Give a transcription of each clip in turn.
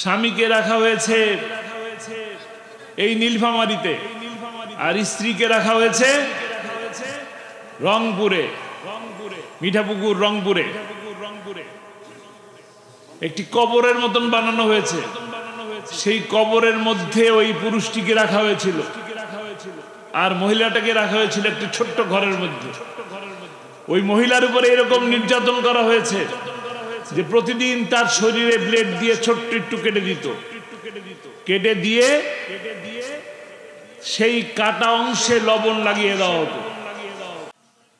স্বামীকে রাখা হয়েছে এই নীলফামারিতে। আর স্ত্রীকে রাখা হয়েছে রংপুরে, মিঠাপুকুর রংপুরে। একটি কবরের মতন বানানো হয়েছে। সেই কবরের মধ্যে ওই পুরুষটিকে রাখা হয়েছিল। আর মহিলাটাকে রাখা হয়েছিল একটি ছোট্ট ঘরের মধ্যে। ওই মহিলার উপরে এরকম নির্যাতন করা হয়েছে। যে প্রতিদিন তার শরীরে ব্লেড দিয়ে ছোট্ট একটু কেটে দিত। কেটে দিয়ে সেই কাটা অংশে লবণ লাগিয়ে দেওয়া হতো।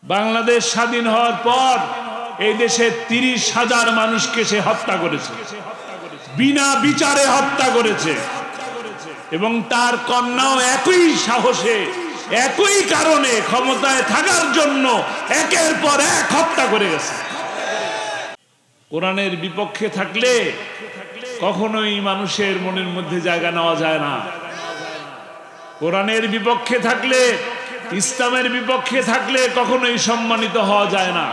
বাংলাদেশ স্বাধীন হওয়ার পর এই দেশে তিরিশ হাজার মানুষকে সে হত্যা করেছে। বিনা বিচারে হত্যা করেছে। এবং তার কন্যাও একই সাহসে, একই কারণে ক্ষমতায় থাকার জন্য একের পর এক হত্যা করে গেছে। কোরআনের বিপক্ষে থাকলে কখনোই মানুষের মনের মধ্যে জায়গা নেওয়া যায় না। কোরআনের বিপক্ষে থাকলে, ইসলামের বিপক্ষে থাকলে কখনোই সম্মানিত হওয়া যায় না।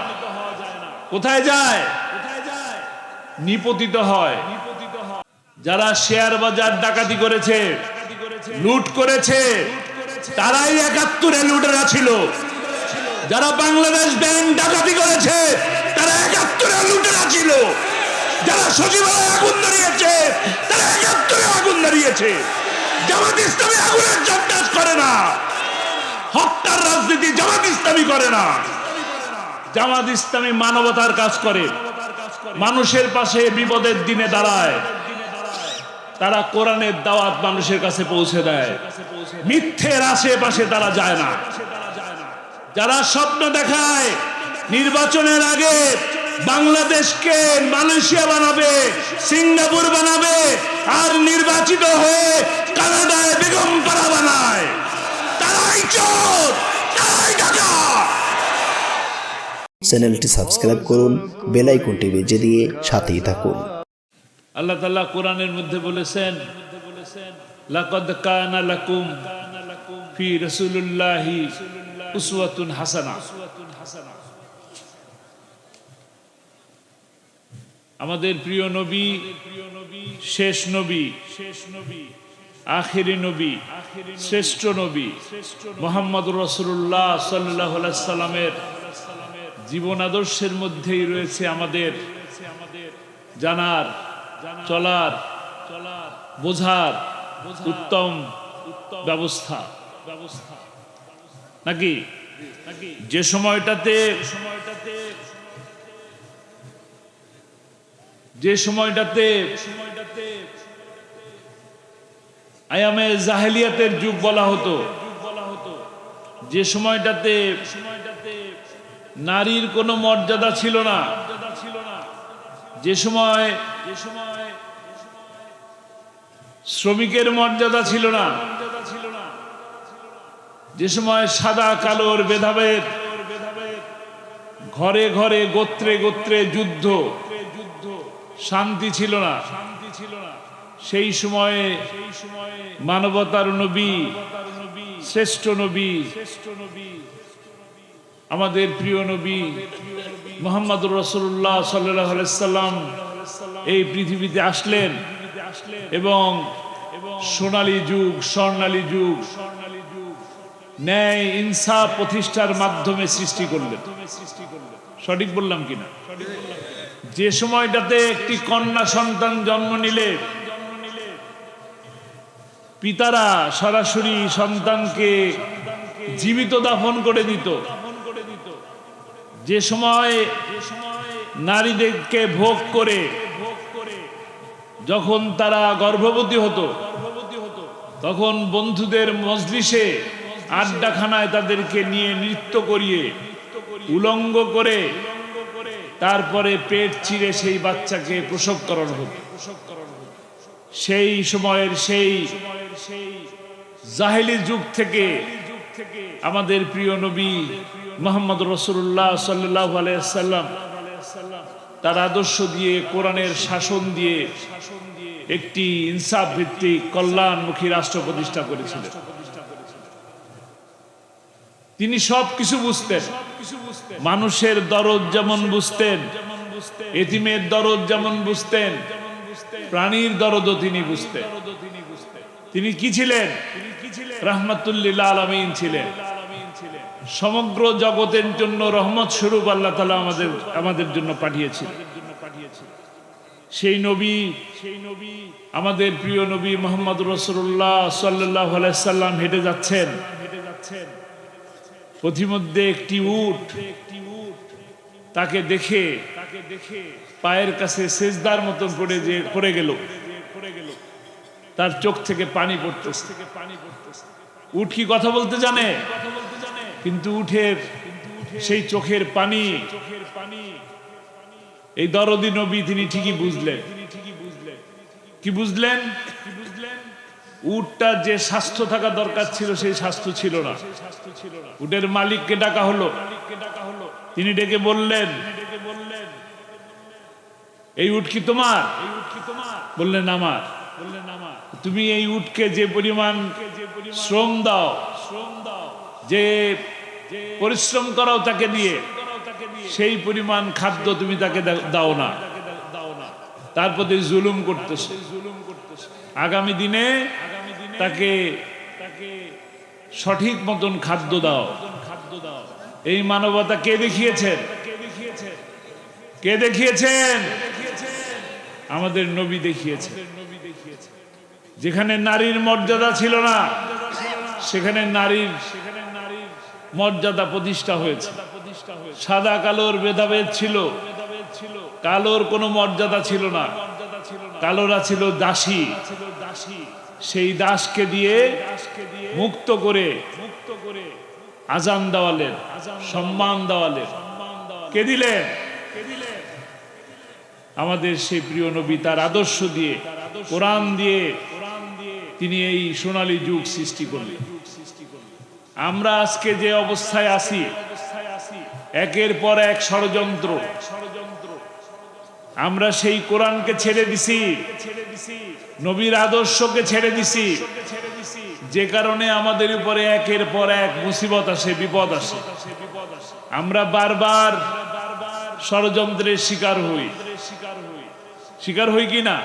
কোথায় যায়? নিপতিত হয়। যারা শেয়ার বাজার ডাকাতি করেছে, লুট করেছে, তারাই একাত্তরে লুটেরা ছিল। যারা বাংলাদেশ ব্যাংক ডাকাতি করেছে তারা একাত্তরে লুটেরা ছিল যারা সচিবালয় আগুন ধরিয়েছে, তারা একাত্তরে আগুন ধরিয়েছে। জামাত ইসলামী আগুনের জন্দাজ করে না। হত্যার রাজনীতি জামাত ইসলামী করে না। জামাত ইসলামী মানবতার কাজ করে। মানুষের পাশে বিপদের দিনে দাঁড়ায়। তারা কোরআনের দাওয়াত মানুষের কাছে পৌঁছে দেয়। মিথ্যের আশেপাশে তারা যায় না। যারা স্বপ্ন দেখায় নির্বাচনের আগে বাংলাদেশকে মালয়েশিয়া বানাবে সিঙ্গাপুর বানাবে আর নির্বাচিত হয়ে কানাডায় বেগম পাড়া বানায়। তারাই চোর তারাই ডাকাত চ্যানেলটি সাবস্ক্রাইব করুন বেল আইকনটি বেজে দিয়ে সাথেই থাকুন। আল্লাহ তাআলা কোরআনের মধ্যে বলেছেন লাকাদ কানা লাকুম ফি রাসূলুল্লাহি উসওয়াতুন হাসানা। আমাদের প্রিয় নবী, শেষ নবী শেষ নবী আখিরি নবী, শ্রেষ্ঠ নবী মোহাম্মদ রসুল্লাহ সাল্লাহ সাল্লামের জীবন আদর্শের মধ্যেই রয়েছে আমাদের জানার, চলার চলার বোঝার উত্তম ব্যবস্থা। ব্যবস্থা নাকি? যে সময়টাতে সময়টাতে যে সময়টাতে আয়ামে জাহেলিয়াতের যুগ বলা হতো, যে সময়টাতে নারীর কোনো মর্যাদা ছিল না, যে সময় যে সময় শ্রমিকের মর্যাদা ছিল না, যে সময় সাদা কালোর ভেদাভেদ, ঘরে ঘরে গোত্রে গোত্রে যুদ্ধ শান্তি ছিল না। শান্তি ছিল না সেই সময়ে মানবতার নবী, শ্রেষ্ঠ নবী, আমাদের প্রিয় নবী মোহাম্মদ রসুল্লাহ সাল্লাম এই পৃথিবীতে আসলেন এবং সোনালী যুগ, স্বর্ণালী যুগ, ন্যায় ইনসাফ প্রতিষ্ঠার মাধ্যমে সৃষ্টি করলেন। সঠিক বললাম কিনা? যে সময়টাতে একটি কন্যা সন্তান জন্ম নিলে, পিতারা সরাসরি সন্তানকে জীবিত দাফন করে দিত। যে সময় নারীদেরকে ভোগ করে, যখন তারা গর্ভবতী হতো, তখন বন্ধুদের মজলিসে আড্ডাখানায় তাদেরকে নিয়ে নৃত্য করিয়ে, উলঙ্গ করে তারপরে পেট চিরে সেই বাচ্চাকে প্রসব করানো হতো সেই সময়ের সেই জাহেলি যুগ থেকে আমাদের প্রিয় নবী মোহাম্মদ রসুল্লাহ সাল্লাহ আলাইসাল্লাম তার আদর্শ দিয়ে, কোরআনের শাসন দিয়ে একটি ইনসাফ ভিত্তিক কল্যাণমুখী রাষ্ট্র প্রতিষ্ঠা করেছিলেন। তিনি সব কিছু বুঝতেন। মানুষের দরদ যেমন বুঝতেন এতিমের দরদ যেমন বুঝতেন প্রাণীর দরদও তিনি বুঝতেন। তিনি কি ছিলেন? রহমতুল্লিল আলমিন ছিলেন। সমগ্র জগতের জন্য রহমত স্বরূপ আল্লাহ তালা আমাদের আমাদের জন্য পাঠিয়েছিলেন সেই নবী সেই নবী আমাদের প্রিয় নবী মোহাম্মদ রসুল্লাহ সাল্লাহ সাল্লাম হেঁটে যাচ্ছেন। হেঁটে যাচ্ছেন। পথিমধ্যে একটি উট একটি উট তাকে দেখে তাকে দেখে পায়ের কাছে সেজদার মতন পড়ে যে, পড়ে গেল। তার চোখ থেকে পানি পড়তেছে। থেকে পানি পড়তেছে উট কি কথা বলতে জানে? কিন্তু উঠের সেই চোখের পানি চোখের পানি, এই দরদি নবী তিনি ঠিকই বুঝলেন। কি বুঝলেন? উটটা যে স্বাস্থ্য থাকা দরকার ছিল, সেই স্বাস্থ্য ছিল না। উটের মালিককে ডাকা হলো। তিনি ডেকে বললেন এই উট কি তোমার? বললেন আমার। তুমি এই উটকে যে পরিমাণ শ্রম দাও শ্রম দাও যে পরিশ্রম করাও তাকে দিয়ে সেই পরিমাণ খাদ্য তুমি তাকে দাও না। তার প্রতি জুলুম করতেছে। আগামী দিনে তাকে সঠিক মতন খাদ্য দাও। এই মানবতা কে দেখিয়েছেন? কে দেখিয়েছেন? আমাদের নবী দেখিয়েছেন। যেখানে নারীর মর্যাদা ছিল না, সেখানে নারীর মর্যাদা প্রতিষ্ঠা হয়েছে। সাদা কালোর ভেদাভেদ ছিল, কালোর কোনো মর্যাদা ছিল না। কালোরা ছিল দাসী। সেই দাসকে দিয়ে মুক্ত করে মুক্ত করে আজান দেওয়ালেন, সম্মান দেওয়ালেন। কে দিলেন? আমাদের সেই প্রিয় নবী তার আদর্শ দিয়ে, কোরআন দিয়ে তিনি এই সোনালী যুগ সৃষ্টি করলেন। আমরা আজকে যে অবস্থায় আছি, একের পর এক ষড়যন্ত্র। আমরা সেই কোরআনকে ছেড়ে দিছি, নবীর আদর্শকে ছেড়ে দিছি যে কারণে আমাদের উপরে একের পর এক মুসিবত আসে, বিপদ আসে। আমরা বারবার ষড়যন্ত্রের শিকার হই। শিকার হই কি না?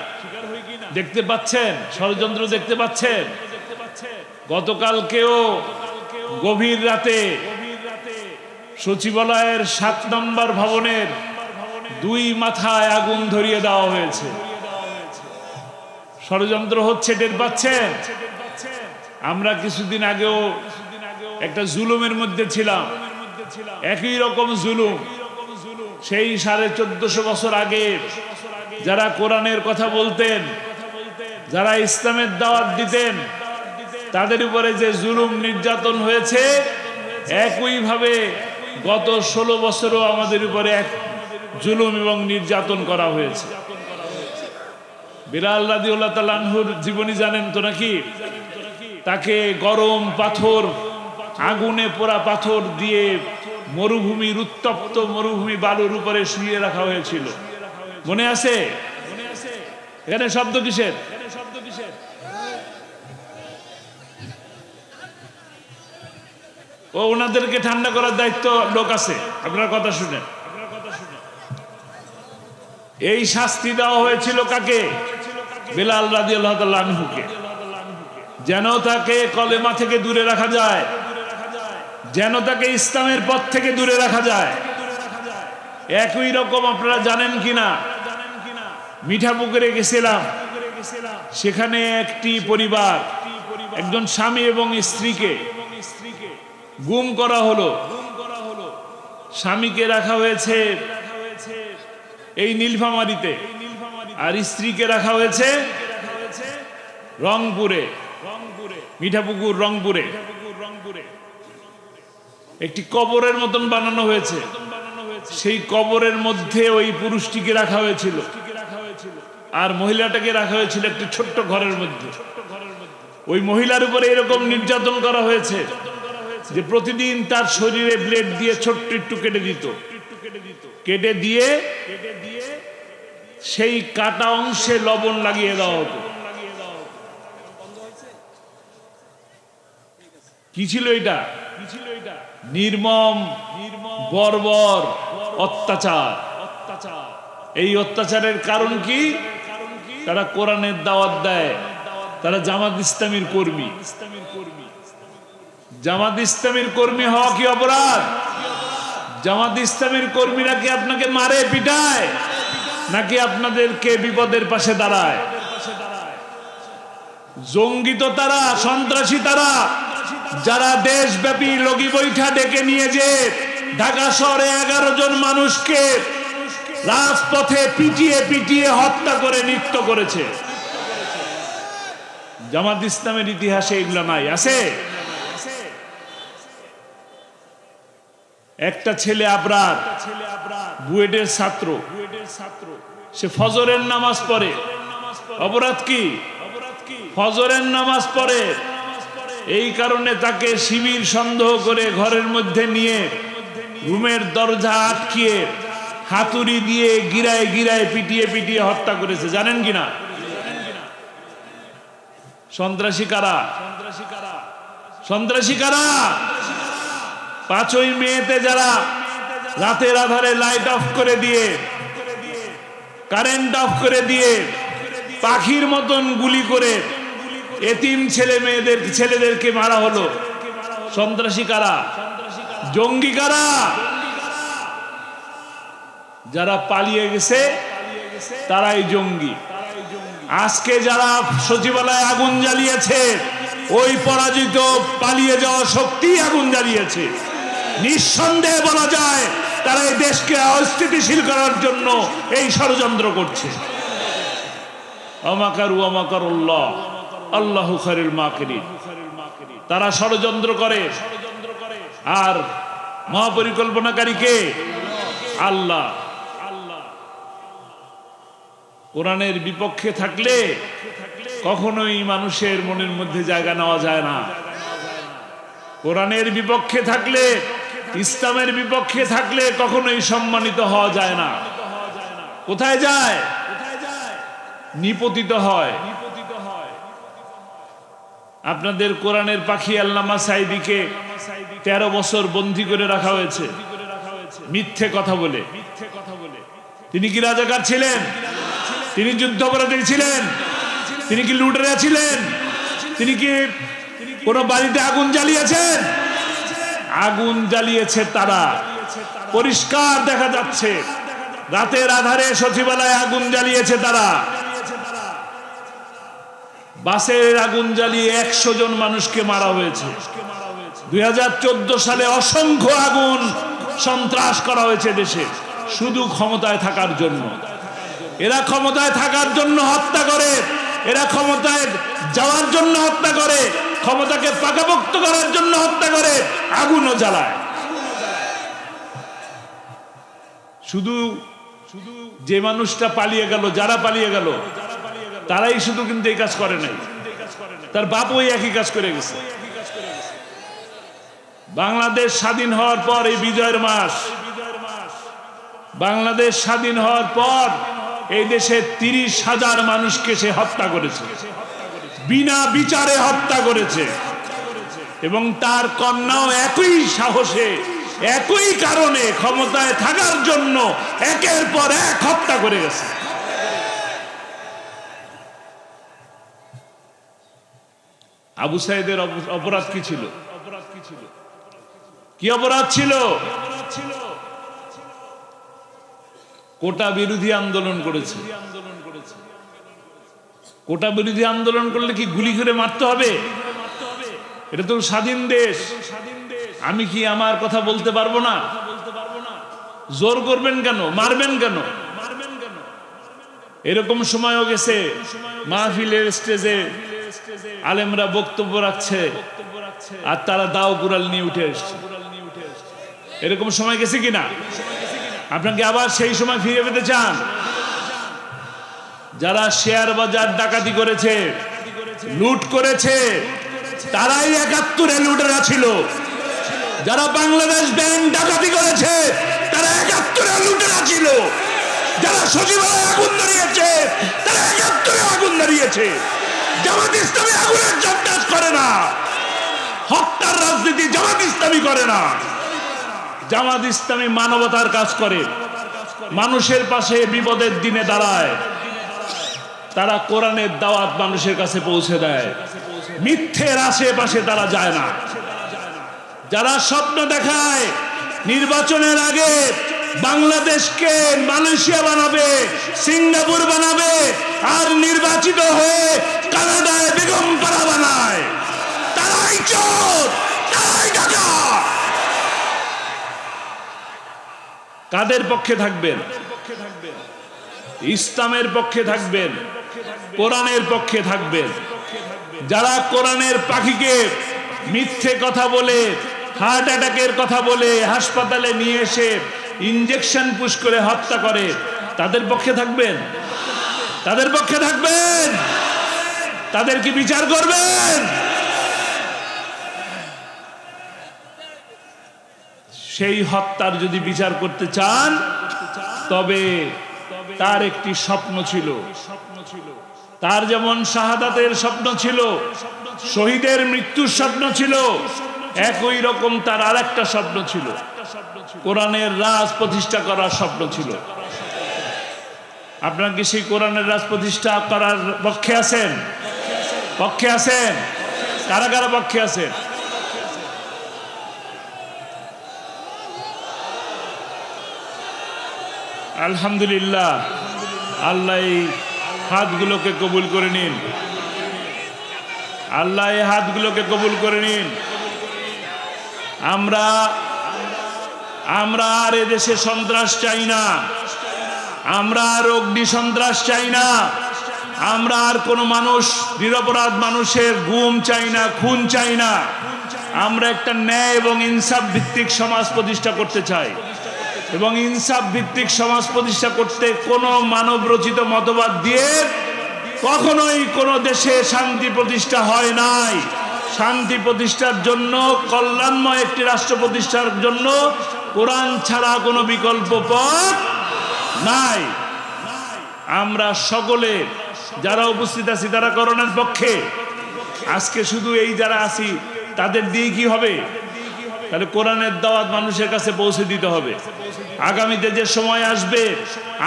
দেখতে পাচ্ছেন? ষড়যন্ত্র দেখতে পাচ্ছেন? গতকালকেও গভীর রাতে সচিবালয়ের সাত নম্বর ভবনের দুই মাথায় আগুন ধরিয়ে দেওয়া হয়েছে। ষড়যন্ত্র হচ্ছে, টের পাচ্ছেন? আমরা কিছুদিন আগেও একটা জুলুমের মধ্যে ছিলাম। একই রকম জুলুম। সেই সাড়ে চোদ্দশো বছর আগে যারা কোরআনের কথা বলতেন, যারা ইসলামের দাওয়াত দিতেন, তাদের উপরে যে জুলুম নির্যাতন হয়েছে, একইভাবে গত ষোলো বছরও আমাদের উপরে এক জুলুম এবং নির্যাতন করা হয়েছে। বিরাল রাদিউল্লাহ তালানহুর জীবনী জানেন তো নাকি? তাকে গরম পাথর, আগুনে পোড়া পাথর দিয়ে মরুভূমির উত্তপ্ত মরুভূমি বালুর উপরে শুয়ে রাখা হয়েছিল। মনে আছে? এখানে শব্দ কিসের? ও, ওনাদেরকে ঠান্ডা করার দায়িত্ব লোক আছে, আপনার কথা শুনেন। এই শাস্তি দেওয়া হয়েছিল কাকে? বেলাল রাজি আল্লাহ আনহুকে। যেন তাকে কলেমা থেকে দূরে রাখা যায়। যেন তাকে ইসলামের পথ থেকে দূরে রাখা যায়। একই রকম আপনারা জানেন কিনা? মিঠাপুকুরে গেছিলাম। সেখানে একটি পরিবার, একজন স্বামী এবং স্ত্রীকে গুম করা হলো। স্বামীকে রাখা হয়েছে এই নীলফামারিতে। আর স্ত্রীকে রাখা হয়েছে রংপুরে। মিঠাপুকুর রংপুরে। একটি কবরের মতন বানানো হয়েছে। সেই কবরের মধ্যে ওই পুরুষটিকে রাখা হয়েছিল। আর মহিলাটাকে রাখা হয়েছিল একটি ছোট্ট ঘরের মধ্যে। ওই মহিলার উপরে এরকম নির্যাতন করা হয়েছে যে প্রতিদিন তার শরীরে ব্লেড দিয়ে ছোট্ট একটু কেটে দিত। কেটে দিয়ে সেই কাটা অংশে লবণ লাগিয়ে দেওয়া হতো। কি ছিল এটা? নির্মম, বর্বর, অত্যাচার। এই অত্যাচারের কারণ কি? তারা কোরআনের দাওয়াত দেয়। তারা জামাত ইসলামীর কর্মী। জামাত ইসলামীর কর্মী হওয়া কি অপরাধ? জামাত ইসলামীর কর্মীরা কি আপনাকে মারে, পিটায়? নাকি আপনাদেরকে বিপদের পাশে দাঁড়ায়? জঙ্গি তো তারা, সন্ত্রাসী তারা। যারা দেশব্যাপী লগি বৈঠা ডেকে নিয়ে যে ঢাকা শহরে এগারো জন মানুষকে রাজপথে পিটিয়ে পিটিয়ে হত্যা করে নৃত্য করেছে। জামাত ইসলামের ইতিহাসে এগুলো নাই, আছে? একটা ছেলে আবরার, বুয়েটের ছাত্র, সে ফজরের নামাজ পড়ে। অপরাধ কি? ফজরের নামাজ পড়ে। এই কারণে তাকে শিবির সন্দেহ করে ঘরের মধ্যে নিয়ে রুমের দরজা আটকিয়ে হাতুড়ি দিয়ে গিরায় গিরায় পিটিয়ে পিটিয়ে হত্যা করেছে। জানেন কিনা সন্ত্রাসী কারা? সন্ত্রাসী কারা? পাঁচই মেয়েতে যারা রাতের আধারে লাইট অফ করে দিয়ে কারেন্ট অফ করে দিয়ে, পাখির মতন গুলি করে এতিম ছেলে মেয়েদের, ছেলেদেরকে মারা হলো। সন্ত্রাসী কারা? জঙ্গি কারা? যারা পালিয়ে গেছে, তারাই জঙ্গি। আজকে যারা সচিবালয়ে আগুন জ্বালিয়েছে, ওই পরাজিত পালিয়ে যাওয়া শক্তি আগুন জ্বালিয়েছে। নিঃসন্দেহে বলা যায়, তারা এই দেশকে অস্থিতিশীল করার জন্য এই ষড়যন্ত্র করছে। অমাকারু অমাকারুল্লাহ। আল্লাহ খারিল মাকিরিন। তারা ষড়যন্ত্র করে। আর মহাপরিকল্পনাকারী কে আল্লাহ কোরআনের বিপক্ষে থাকলে কখনোই মানুষের মনের মধ্যে জায়গা নেওয়া যায় না। কোরআনের বিপক্ষে থাকলে, ইসলামের বিপক্ষে থাকলে কখনোই সম্মানিত হওয়া যায় না। কোথায় যায়? নিপতিত হয়। আপনাদের কোরআনের পাখি আল্লামা সাইদিকে তেরো বছর বন্দি করে রাখা হয়েছে। মিথ্যে কথা বলে। তিনি কি রাজাকার ছিলেন? তিনি যুদ্ধাপরাধী ছিলেন? তিনি কি লুটেরা ছিলেন? তিনি কি কোন বাড়িতে আগুন জ্বালিয়েছেন? আগুন জ্বালিয়েছে তারা। পরিষ্কার দেখা যাচ্ছে। রাতের আধারে সচিবালয়ে আগুন জ্বালিয়েছে তারা। বাসের আগুন জ্বালিয়ে একশো জন মানুষকে মারা হয়েছে। দুই সালে অসংখ্য আগুন সন্ত্রাস করা হয়েছে দেশে, শুধু ক্ষমতায় থাকার জন্য। এরা ক্ষমতায় থাকার জন্য হত্যা করে, এরা ক্ষমতায় যাওয়ার জন্য হত্যা করে, ক্ষমতাকে পাকাপোক্ত করার জন্য হত্যা করে, আগুনও জ্বালায়। শুধু শুধু যে মানুষটা পালিয়ে গেল, যারা পালিয়ে গেল তারাই শুধু কিন্তু এই কাজ করে নাই। তার বাপ ওই একই কাজ করে গেছে। বাংলাদেশ স্বাধীন হওয়ার পর এই বিজয়ের মাস, বাংলাদেশ স্বাধীন হওয়ার পর এই দেশে তিরিশ হাজার মানুষকে সে হত্যা করেছে। বিনা বিচারে হত্যা করেছে। এবং তার কন্যাও একই সাহসে, একই কারণে ক্ষমতায় থাকার জন্য একের পর এক হত্যা করে গেছে। আবু সাইদের অপরাধ কি ছিল? কি অপরাধ ছিল? কোটা বিরোধী আন্দোলন করেছে। কোটা বিরোধী আন্দোলন করলে কি গুলি করে মারতে হবে? এটা তো স্বাধীন দেশ। আমি কি আমার কথা বলতে পারব না? জোর করবেন কেন? মারবেন কেন? এরকম সময়ও গেছে। মাহফিলের স্টেজে আলেমরা বক্তব্য রাখছে আর তারা দাও কুড়াল নিয়ে উঠে এসছে। এরকম সময় গেছে কিনা? আপনাকে আবার সেই সময় ফিরে পেতে চান। যারা শেয়ার বাজার ডাকাতি করেছে, লুট করেছে, তারাই একাত্তরে লুটেরা ছিল। যারা বাংলাদেশ ব্যাংক ডাকাতি করেছে, তারা একাত্তরে লুটেরা ছিল। যারা সচিবালয়ে আগুন দাঁড়িয়েছে তারা একাত্তরে আগুন ধরিয়েছে। জামাত ইসলামী আগুনের জন্দাজ করে না। হত্যার রাজনীতি জামাত ইসলামী করে না। জামাত ইসলামী মানবতার কাজ করে। মানুষের পাশে বিপদের দিনে দাঁড়ায়। তারা কোরআনের দাওয়াত মানুষের কাছে পৌঁছে দেয়। মিথ্যের আশেপাশে তারা যায় না। যারা স্বপ্ন দেখায়, নির্বাচনের আগে বাংলাদেশকে মালয়েশিয়া বানাবে, সিঙ্গাপুর বানাবে, আর নির্বাচিত হয়ে কানাডায় বেগম পাড়া বানায়। তারাই চোর, তারাই ডাকাত কাদের পক্ষে থাকবেন? ইসলামের পক্ষে থাকবেন, কোরআনের পক্ষে থাকবেন। যারা কোরআনের পাখিকে মিথ্যে কথা বলে, হার্ট অ্যাটাকের কথা বলে, হাসপাতালে নিয়ে এসে ইঞ্জেকশন পুশ করে হত্যা করে, তাদের পক্ষে থাকবেন? তাদের পক্ষে থাকবেন? তাদের কি বিচার করবেন। সেই হত্যার যদি বিচার করতে চান, তবে তার একটি স্বপ্ন ছিল। তার যেমন শাহাদাতের স্বপ্ন ছিল, শহীদের মৃত্যুর স্বপ্ন ছিল, একই রকম তার আর একটা স্বপ্ন ছিল। কোরআনের রাজ প্রতিষ্ঠা করার স্বপ্ন ছিল। আপনার কি সেই কোরআনের রাজ প্রতিষ্ঠা করার পক্ষে আছেন? পক্ষে আছেন? কারা কারা পক্ষে আছেন? আলহামদুলিল্লাহ। আল্লাহ এই হাতগুলোকে কবুল করে নিন। আল্লাহ এই হাতগুলোকে কবুল করে নিন। আমরা আমরা আর এদেশে সন্ত্রাস চাই না। আমরা আর অগ্নি সন্ত্রাস চাই না। আমরা আর কোনো মানুষ, নিরপরাধ মানুষের গুম চাই না, খুন চাই না। আমরা একটা ন্যায় এবং ইনসাফ ভিত্তিক সমাজ প্রতিষ্ঠা করতে চাই। এবং ইনসাফ ভিত্তিক সমাজ প্রতিষ্ঠা করতে কোনো মানব রচিত মতবাদ দিয়ে কখনোই কোনো দেশে শান্তি প্রতিষ্ঠা হয় নাই। শান্তি প্রতিষ্ঠার জন্য, কল্যাণময় একটি রাষ্ট্র প্রতিষ্ঠার জন্য কোরআন ছাড়া কোনো বিকল্প পথ নাই। আমরা সকলে যারা উপস্থিত আছি তারা করোনার পক্ষে। আজকে শুধু এই যারা আছি, তাদের দিয়ে কি হবে? তাহলে কোরআনের দাওয়াত মানুষের কাছে পৌঁছে দিতে হবে। আগামীতে যে সময় আসবে,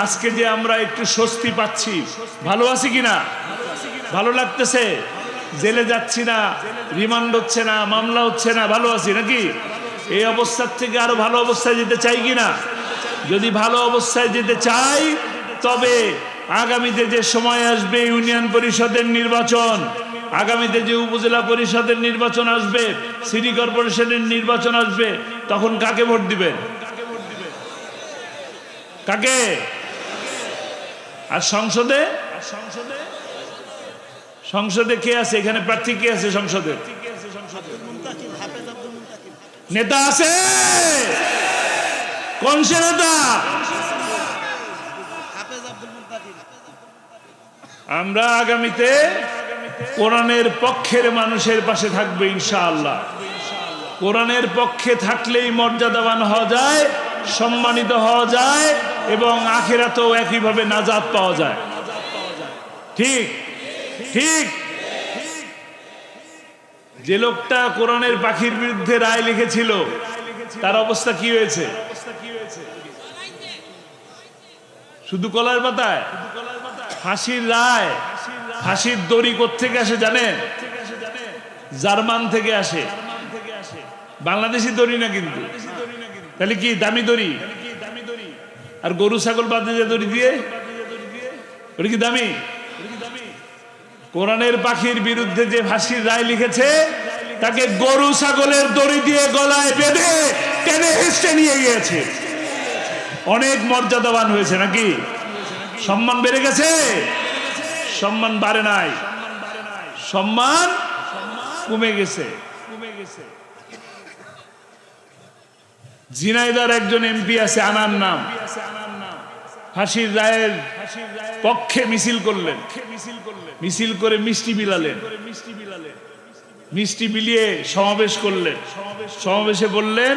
আজকে যে আমরা একটু স্বস্তি পাচ্ছি, ভালো আছি কিনা ভালো লাগতেছে? জেলে যাচ্ছি না, রিমান্ড হচ্ছে না, মামলা হচ্ছে না, ভালো আছি নাকি? এই অবস্থার থেকে আরও ভালো অবস্থায় যেতে চাই কিনা যদি ভালো অবস্থায় যেতে চাই, তবে আগামীতে যে সময় আসবে ইউনিয়ন পরিষদের নির্বাচন, আগামীতে যে উপজেলা পরিষদের নির্বাচন আসবে, সিটি কর্পোরেশনের নির্বাচন আসবে, তখন কাকে ভোট দিবেন কাকে? আর সংসদে? সংসদে কে আছে? এখানে প্রার্থী কে আছে সংসদে? নেতা আছে? কোন সে নেতা? আমরা আগামীতে কোরআনের পক্ষের মানুষের পাশে থাকবে ইনশাআল্লাহ। কোরআনের পক্ষে থাকলেই মর্যাদাবান হওয়া যায়, সম্মানিত হওয়া যায় এবং আখেরাতেও একইভাবে নাজাদ পাওয়া যায়। ঠিক? ঠিক? যে লোকটা কোরআনের পাখির বিরুদ্ধে রায় লিখেছিল, তার অবস্থা কি হয়েছে? শুধু কলার পাতায়? ফাঁসির রায়, ফাঁসির দড়ি থেকে আসে জানেন? জার্মান থেকে আসে। বাংলাদেশি দড়ি না কিন্তু? তাহলে কি দামি দড়ি? আর গরু, ছাগল বাদে যে দড়ি দিয়ে? ওটা কি দামি? কোরআনের পাখির বিরুদ্ধে যে ফাঁসির রায় লিখেছে, তাকে গরু, ছাগলের দড়ি দিয়ে গলায় বেঁধে টেনে হেসে নিয়ে গিয়েছে। অনেক মর্যাদাবান হয়েছে নাকি? সম্মান বেড়ে গেছে? সম্মান বাড়ে নাই। সম্মান কমে গেছে। ঝিনাইদার একজন এমপি আছে, আনার নাম। ফাঁসির রায়ের পক্ষে মিছিল করলেন। মিছিল করে মিষ্টি বিলালেন। মিষ্টি বিলিয়ে সমাবেশ করলেন। সমাবেশে বললেন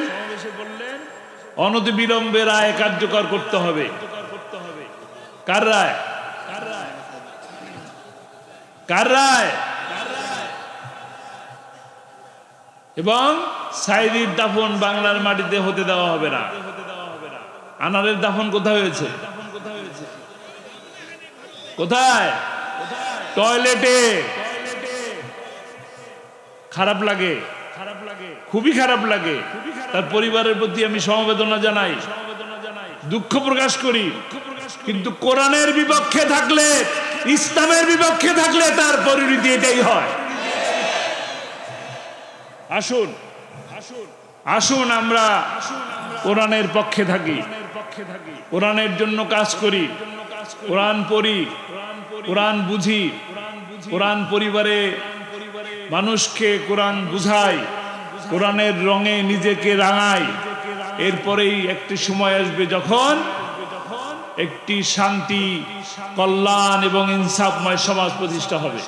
অনতি অনতিবিলম্বে রায় কার্যকর করতে হবে। কার রায় কার রায় এবং সাইদির দাফন বাংলার মাটিতে হতে দেওয়া হবে না। আনারের দাফন কোথায় হয়েছে? কোথায়? টয়লেটে। খারাপ লাগে খারাপ লাগে। খুবই খারাপ লাগে। তার পরিবারের প্রতি আমি সমবেদনা জানাই। দুঃখ প্রকাশ করি। কিন্তু কোরআনের বিপক্ষে থাকলে, ইসলামের বিপক্ষে থাকলে তার পরিণতি এটাই হয়। আসুন আসুন আসুন আমরা কোরআনের পক্ষে থাকি। কোরআনের জন্য কাজ করি। কোরআন পড়ি, কোরআন বুঝি, কোরআন পরিবারে মানুষকে কোরআন বুঝাই, কোরআনের রঙে নিজেকে রাঙাই। এরপরেই একটি সময় আসবে যখন একটি শান্তি, কল্যাণ এবং ইনসাফময় সমাজ প্রতিষ্ঠা হবে।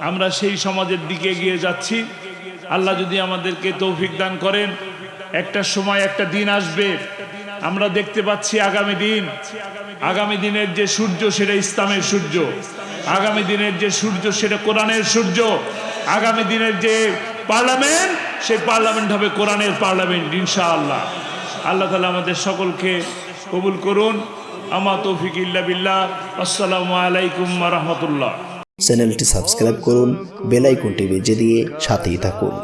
আমরা সেই সমাজের দিকে এগিয়ে যাচ্ছি। আল্লাহ যদি আমাদেরকে তৌফিক দান করেন, একটা সময়, একটা দিন আসবে। আমরা দেখতে পাচ্ছি আগামী দিন। আগামী দিনের যে সূর্য, সেটা ইসলামের সূর্য। আগামী দিনের যে সূর্য, সেটা কোরআনের সূর্য। আগামী দিনের যে পার্লামেন্ট, সেই পার্লামেন্ট হবে কোরআনের পার্লামেন্ট, ইনশাআল্লাহ। আল্লাহ তালা আমাদের সকলকে কবুল করুন। আমা তৌফিক ইল্লা বিল্লাহ। আসসালামু আলাইকুম রহমতুল্লাহ। চ্যানেলটি সাবস্ক্রাইব করুন বেল আইকনটি বেজে দিয়ে সাথেই থাকুন।